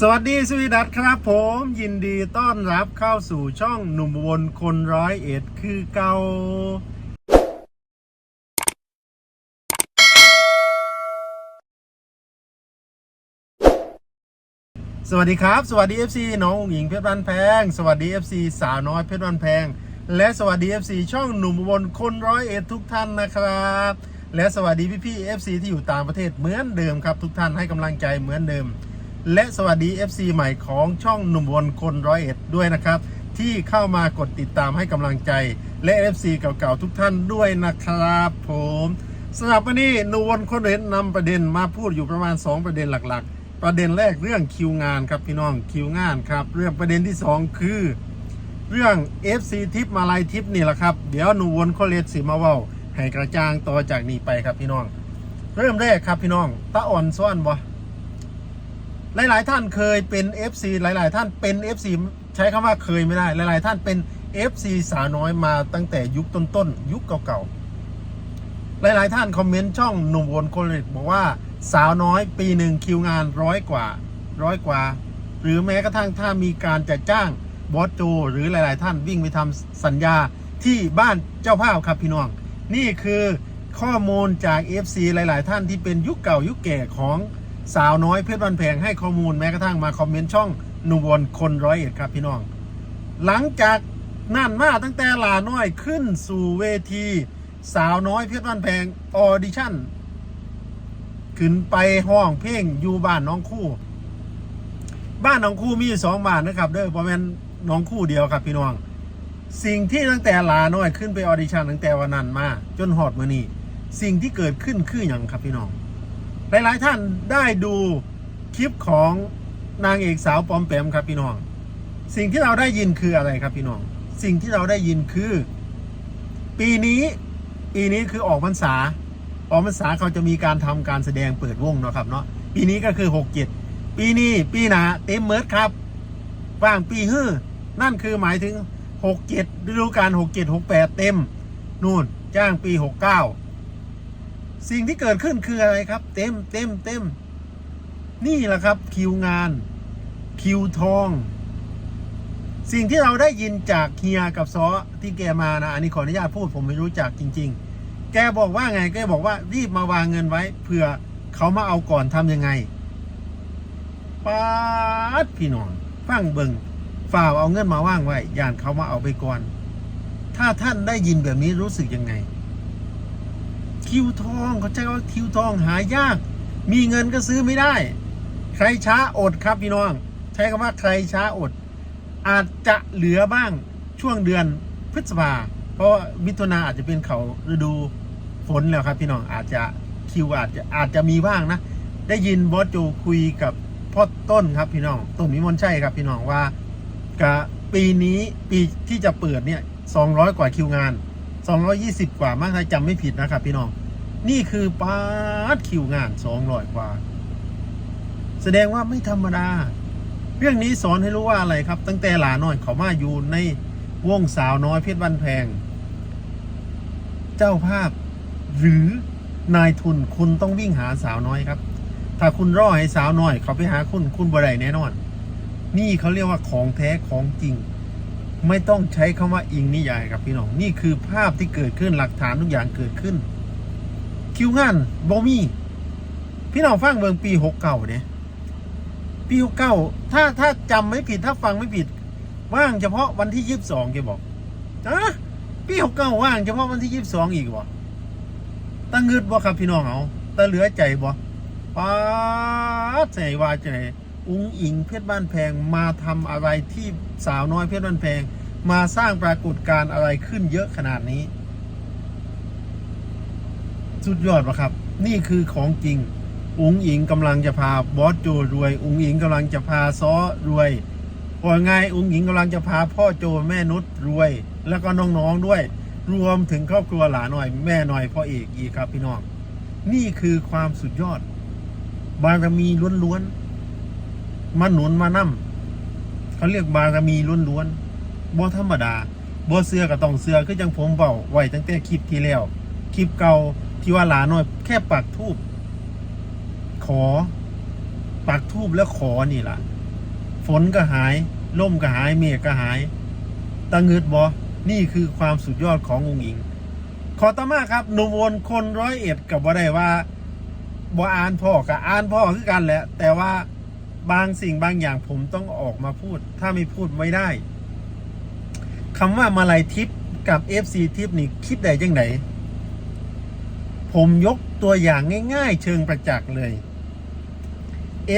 สวัสดีสวีดัตครับผมยินดีต้อนรับเข้าสู่ช่องหนุ่มอุบนคนร้อยเอ็ดคือเกาสวัสดีครับ สวัสดี FC น้องหญิงเพชรบ้านแพง สวัสดี FC สาวน้อยเพชรบ้านแพง และสวัสดี FC ช่องหนุ่มอุบนคนร้อยเอ็ดทุกท่านนะครับ และสวัสดีพี่ๆ FC ที่อยู่ต่างประเทศเหมือนเดิมครับ ทุกท่านให้กำลังใจเหมือนเดิม และสวัสดี FC ใหม่ของช่องหนุ่มวนคนร้อยเอ็ดด้วยนะครับ ที่เข้ามากดติดตามให้กำลังใจ และ FC เก่าๆทุกท่านด้วยนะครับผมสำหรับวันนี้หนุ่มวนคนร้อยเอ็ดนำประเด็นมาพูดอยู่ประมาณ 2 ประเด็นหลักๆ ประเด็นแรกเรื่องคิวงานครับพี่น้องคิวงานครับ เรื่องประเด็นที่ 2 คือ เรื่อง FC ทิปมาลายทิปนี่แหละครับเดี๋ยวหนูวนโคเลสสิมาเว้าให้กระจ่างต่อจากนี้ไปครับพี่น้อง เริ่มแรกครับพี่น้องตาอ่อนซ่อนบ่ หลาย ๆ ท่านเคยเป็น FC หลาย ๆ ท่านเป็น FC ใช้คำว่าเคยไม่ได้ หลาย ๆ ท่านเป็น FC สาวน้อยมาตั้งแต่ยุคต้น ๆ ยุคเก่า ๆ หลาย ๆ ท่านคอมเมนต์ช่องหนุ่มวนคนเล็บอกว่าสาวน้อยปีหนึ่งคิวงานร้อยกว่าร้อยกว่า หรือแม้กระทั่งถ้ามีการจะจ้างบอสโจหรือหลาย ๆ ท่านวิ่งไปทำสัญญาที่บ้านเจ้าภาพครับพี่น้อง นี่คือข้อมูลจาก FC หลาย ๆ ท่านที่เป็นยุคเก่ายุคแก่ของ สาวน้อยเพชรวันแพงให้ข้อมูลแม้กระทั่งมาคอมเมนต์ช่องหนุ่มวนคนร้อยเอ็ดครับพี่น้อง หลังจากนั่นมาตั้งแต่หลาน้อยขึ้นสู่เวที สาวน้อยเพชรวันแพงออดิชั่นขึ้นไปห้องเพลงอยู่บ้านน้องคู่ บ้านน้องคู่มีสองบ้านนะครับเด้อประมาณน้องคู่เดียวครับพี่น้อง สิ่งที่ตั้งแต่ลาน้อยขึ้นไปออดิชั่นตั้งแต่วันนั้นมา จนหอดมือนี้สิ่งที่เกิดขึ้นคืออย่างครับพี่น้อง หลายๆท่านได้ดูคลิปของนางเอกสาวปอมแปมครับพี่น้อง สิ่งที่เราได้ยินคืออะไรครับพี่น้อง สิ่งที่เราได้ยินคือ ปีนี้ปีนี้คือออกพรรษาออกพรรษาเขาจะมีการทำการแสดงเปิดวงเนาะครับเนาะปีนี้ก็คือหกเจ็ดปีนี้ปีหนาเต็มเมิร์ดครับว่างปีฮื้อนั่นคือหมายถึงหกเจ็ดฤดูกาลหกเจ็ดหกแปดเต็ม นู่นจ้างปีหกเก้า สิ่งที่เกิดขึ้นคืออะไรครับ เต็มเต็มเต็มนี่แหละครับคิวงาน คิวทอง สิ่งที่เราได้ยินจากเฮียกับซอที่แกมานะอันนี้ขออนุญาตพูดผมไม่รู้จักจริง ๆ แกบอกว่าไงแกบอกว่ารีบมาวางเงินไว้เผื่อเขามาเอาก่อนทำยังไงป๊าดพี่น้องฟังเบิงฝ่าวเอาเงินมาว่างไว้ย่านเขามาเอาไปก่อน ถ้าท่านได้ยินแบบนี้รู้สึกยังไง คิวทองเขาใช้คำว่าคิวทองหายาก มีเงินก็ซื้อไม่ได้ ใครช้าอดครับพี่น้อง ใช้คำว่าใครช้าอด อาจจะเหลือบ้างช่วงเดือนพฤษภาเพราะมิถุนาอาจจะเป็นเขาฤดูฝนแล้วครับพี่น้องอาจจะคิวอาจจะอาจจะมีบ้างนะ ได้ยินบอสโจคุยกับพ่อต้นครับพี่น้องต้นมิมลใช่ครับพี่น้องว่ากะปีนี้ปีที่จะเปิดเนี่ย200 กว่าคิวงาน 220 กว่ามั้งถ้าจำไม่ผิดนะครับพี่น้อง นี่คือปาดคิวงาน200กว่า แสดงว่าไม่ธรรมดา เรื่องนี้สอนให้รู้ว่าอะไรครับ ตั้งแต่หลาน้อยเขามาอยู่ในวงสาวน้อยเพชรบันแพง เจ้าภาพหรือนายทุนคุณต้องวิ่งหาสาวน้อยครับ ถ้าคุณรอให้สาวน้อย เขาไปหาคุณคุณบ่ได้แน่นอน นี่เขาเรียกว่าของแท้ของจริง ไม่ต้องใช้คำว่าอิงนิยายครับพี่น้อง นี่คือภาพที่เกิดขึ้นหลักฐานทุกอย่างเกิดขึ้น คิวงานบอมี่พี่น้องฟังเบิงปีหกเก่าเนี่ยปีหกเก้าถ้าถ้าจำไม่ผิดถ้าฟังไม่ผิด ว่างเฉพาะวันที่ยี่สิบสองแกบอกอะปีหกเก้าว่างเฉพาะวันที่ยี่สิบสองอีกบ่ตั้งเงืดบ่ครับพี่น้องเอาตาเหลือใจบ่ป้าดใจว่าใจอุ้งอิงเพชรบ้านแพงมาทำอะไรที่สาวน้อยเพชรบ้านแพง มาสร้างปรากฏการณ์อะไรขึ้นเยอะขนาดนี้ สุดยอดปะครับ นี่คือของจริง อุงอิงกำลังจะพาบอสโจรวย อุงอิงกำลังจะพาซ้อรวยว่าไงอุงอิงกำลังจะพาพ่อโจแม่นุชรวย แล้วก็น้องๆด้วย รวมถึงครอบครัวหลานหน่อยแม่หน่อยพ่อเอกอีกครับพี่น้อง นี่คือความสุดยอด บารมีล้วนๆมาหนุนมานั่มเขาเรียกบารมีล้วนๆบ่ธรรมดาบ่เสือก็ต้องเสือคือจังผมเบาไว้ตั้งแต่คลิปที่แล้วคลิปเก่า ที่ว่าหลาน้อย แค่ปักทูบขอ ปักทูบแล้วขอนี่ล่ะ ฝนก็หายล่มก็หายเมฆก็หายตะเงืดบอนี่คือความสุดยอดขององค์หญิง ขอต่อมาครับหนุ่มวนคนร้อยเอ็ดกับว่าได้ว่าบ่อ่านพ่อกับอ่านพ่อคือกันแหละ แต่ว่าบางสิ่งบางอย่างผมต้องออกมาพูด ถ้าไม่พูดไม่ได้คำว่ามาลัยทิปกับ FC ทิปนี่คิดได้ยังไง ผมยกตัวอย่างง่าย ๆ เชิงประจักษ์เลย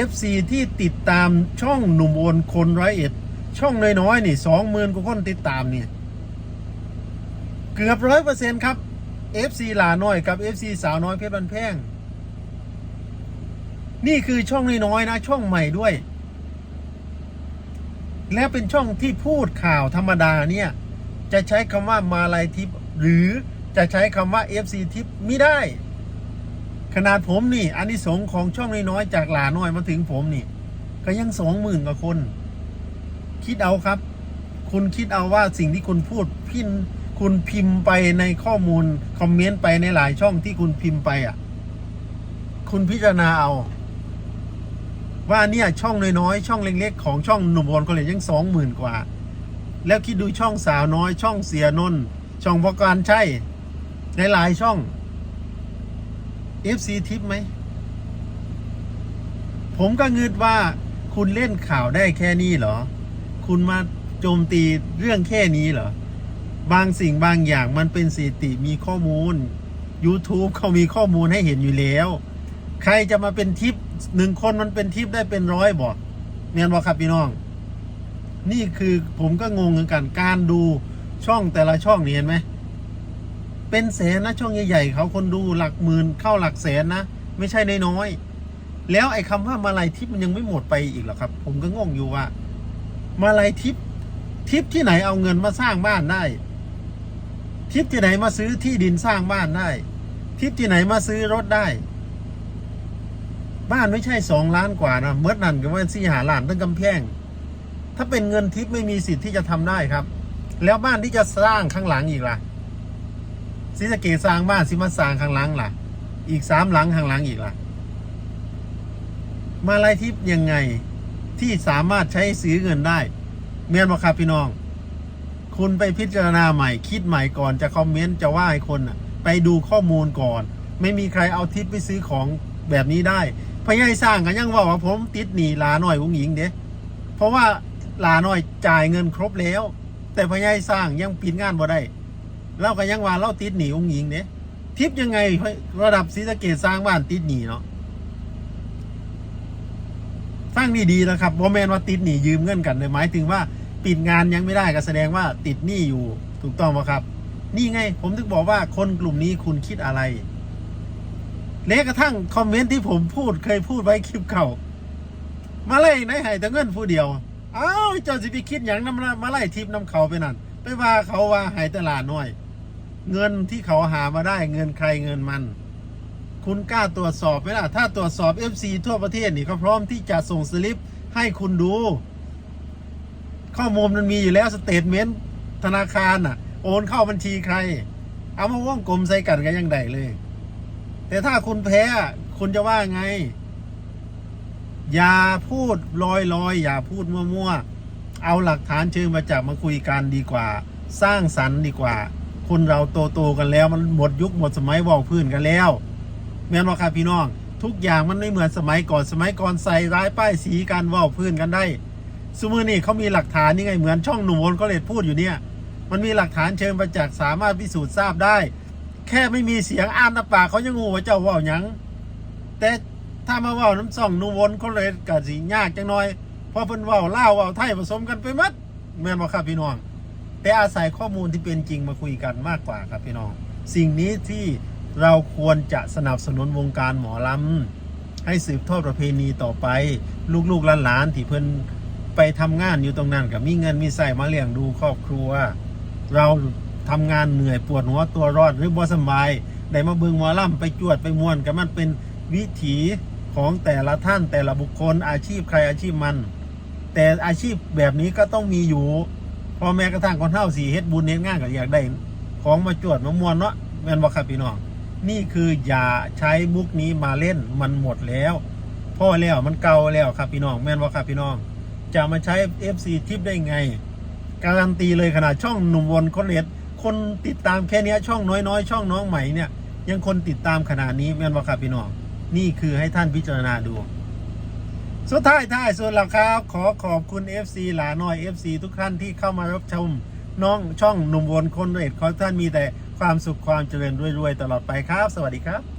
FC ที่ติดตามช่องหนุ่มโอนคนร้อยเอ็ด ช่องน้อยๆนี่สองหมื่นกว่าคนติดตามเนี่ย เกือบร้อยเปอร์เซ็นต์ครับ FC หลาน้อยกับ FC สาวน้อยเพชรบันแพงนี่คือช่องน้อยๆนะ ช่องใหม่ด้วย และเป็นช่องที่พูดข่าวธรรมดาเนี่ย จะใช้คำว่ามาลายทิปหรือ จะใช้คำว่า FC ทิปไม่ได้ ขนาดผมนี่อันนี้สงของช่องน้อยๆจากหลาน้อยมาถึงผมนี่ ก็ยังสองหมื่นกว่าคน คิดเอาครับ คุณคิดเอาว่าสิ่งที่คุณพูดพินคุณพิมพ์ไปในข้อมูล คอมเมนต์ไปในหลายช่องที่คุณพิมพ์ไปอะ คุณพิจารณาเอา ว่าเนี่ยช่องน้อยๆช่องเล็กๆของช่องหนุ่มบอลก็เลยยังสองหมื่นกว่า แล้วคิดดูช่องสาวน้อย ช่องเสียนนท์ช่องประการใช่ ในหลายช่อง FC ทิปไหม ผมก็งึดว่าคุณเล่นข่าวได้แค่นี้เหรอ คุณมาโจมตีเรื่องแค่นี้เหรอ บางสิ่งบางอย่างมันเป็นสถิติมีข้อมูล YouTube เขามีข้อมูลให้เห็นอยู่แล้ว ใครจะมาเป็นทิปหนึ่งคนมันเป็นทิปได้เป็นร้อยบอกเนียนบอกครับพี่น้อง นี่คือผมก็งงเหมือนกันการดูช่องแต่ละช่องนี่เห็นไหม เป็นแสนนะช่องใหญ่ๆเขาคนดูหลักหมื่นเข้าหลักแสนนะ ไม่ใช่น้อยๆแล้วไอ้คำว่ามาลายทิปมันยังไม่หมดไปอีกหรอครับ ผมก็งงอยู่ว่า มาลายทิปทิปที่ไหนเอาเงินมาสร้างบ้านได้ ทิปที่ไหนมาซื้อที่ดินสร้างบ้านได้ ทิปที่ไหนมาซื้อรถได้ บ้านไม่ใช่สองล้านกว่านะเมื่อนั่นก็ว่าสี่หาล้านตั้งกำแพงถ้าเป็นเงินทิปไม่มีสิทธิ์ที่จะทำได้ครับ แล้วบ้านที่จะสร้างข้างหลังอีกล่ะ ศรีสะเกสร้างบ้านสิมาสร้างข้างหลังล่ะ อีกสามหลังข้างหลังอีกล่ะ มาลายทิปยังไงที่สามารถใช้ซื้อเงินได้เมียนบอกครับพี่น้อง คุณไปพิจารณาใหม่คิดใหม่ก่อนจะคอมเมนต์จะว่าให้คนน่ะไปดูข้อมูลก่อน ไม่มีใครเอาทิปไปซื้อของแบบนี้ได้พญายสร้างกันยังว่าว่าผมติดหนีลาหน่อยวุ้งหญิงเด้เพราะว่าลาหน่อยจ่ายเงินครบแล้ว แต่พญายสร้างยังปิดงานบ่ได้ เราก็ยังว่าเราติดหนีวงหญิงเด้ทิปยังไงระดับศรีสะเกดสร้างบ้านติดหนีเนาะฟังนี่ดีนะครับโมเมนว่าติดหนียืมเงินกันเลยหมายถึงว่าปิดงานยังไม่ได้ก็แสดงว่าติดหนี้อยู่ถูกต้องไหมครับ นี่ไง ผมถึงบอกว่าคนกลุ่มนี้คุณคิดอะไรแม้กระทั่งคอมเมนต์ที่ผมพูดเคยพูดไว้คลิปเก่า มาไล่ในให้แต่เงินผู้เดียวอ้าวเจ้าสิไปคิดอย่างนั้นมาไล่ทิปน้ำเขาไปนั่นไปว่าเขาว่าหายตลาดน้อย เงินที่เขาหามาได้เงินใครเงินมัน คุณกล้าตรวจสอบไหมล่ะ ถ้าตรวจสอบ FC ทั่วประเทศนี่เขาพร้อมที่จะส่งสลิปให้คุณดู ข้อมูลมันมีอยู่แล้วสเตทเมนต์ธนาคารน่ะ โอนเข้าบัญชีใคร เอามาว่องกลมใส่กันกันยังไงเลย แต่ถ้าคุณแพ้คุณจะว่าไง อย่าพูดลอยลอยๆอย่าพูดมั่วๆเอาหลักฐานเชิงมาจับมาคุยกันดีกว่า สร้างสรรค์ดีกว่า คนเราโตโตๆกันแล้ว มันหมดยุคหมดสมัยว่าพื้นกันแล้ว แม่นว่าครับพี่น้อง ทุกอย่างมันไม่เหมือนสมัยก่อนสมัยก่อนใส่ร้ายป้ายสีกันว่าพื้นกันได้สมือนี่เขามีหลักฐานนี่ไงเหมือนช่องหนุ่มวนก็เลยพูดอยู่เนี่ย มันมีหลักฐานเชิงประจักษ์สามารถพิสูจน์ทราบได้ แค่ไม่มีเสียงอ่านหน้าปากเขายังงูว่าเจ้าว่าหยังแต่ถ้ามาว่าวน้ำส่องนุ่มวนก็เลยกะสิยากจังน้อยเพราะเพิ่นว่าวเล่าว่าไทยผสมกันไปหมัดแม่นบ่ครับพี่น้อง แต่อาศัยข้อมูลที่เป็นจริงมาคุยกันมากกว่าครับพี่น้อง สิ่งนี้ที่เราควรจะสนับสนุนวงการหมอลำให้สืบทอดประเพณีต่อไป ลูกๆหลานๆที่เพิ่นไปทำงานอยู่ตรงนั้นกับมีเงินมีใส่มาเลี้ยงดูครอบครัว เราทำงานเหนื่อยปวดหัวตัวร้อนหรือบ่สบายได้มาเบิ่งหมอลำไปจวดไปม่วนกับมันเป็นวิถีของแต่ละท่านแต่ละบุคคลอาชีพใครอาชีพมัน แต่อาชีพแบบนี้ก็ต้องมีอยู่ พอแม้กระทั่งคนเท่าสี่เฮ็ดบุญเฮ็ดงานก็อยากได้ ของมาจวดมามวนเนาะแม่นบ่ครับพี่น้องนี่คืออย่าใช้มุกนี้มาเล่นมันหมดแล้วพ่อแล้วมันเก่าแล้วครับพี่น้องแม่นบ่ครับพี่น้อง จะมาใช้ FC ทิปได้ไง การันตีเลยขนาดช่องหนุ่มวนคนเอ็ดคนติดตามแค่นี้ช่องน้อยๆ ช่องน้องใหม่เนี่ยยังคนติดตามขนาดนี้แม่นว่าครับพี่น้องนี่คือให้ท่านพิจารณาดู สุดท้ายท้ายสุดแล้วครับ ขอขอบคุณ FC หลาน้อย FC ทุกท่านที่เข้ามารับชมน้องช่องหนุ่มวนคนเด็ดขอท่านมีแต่ความสุขความเจริญรวยๆตลอดไปครับ สวัสดีครับ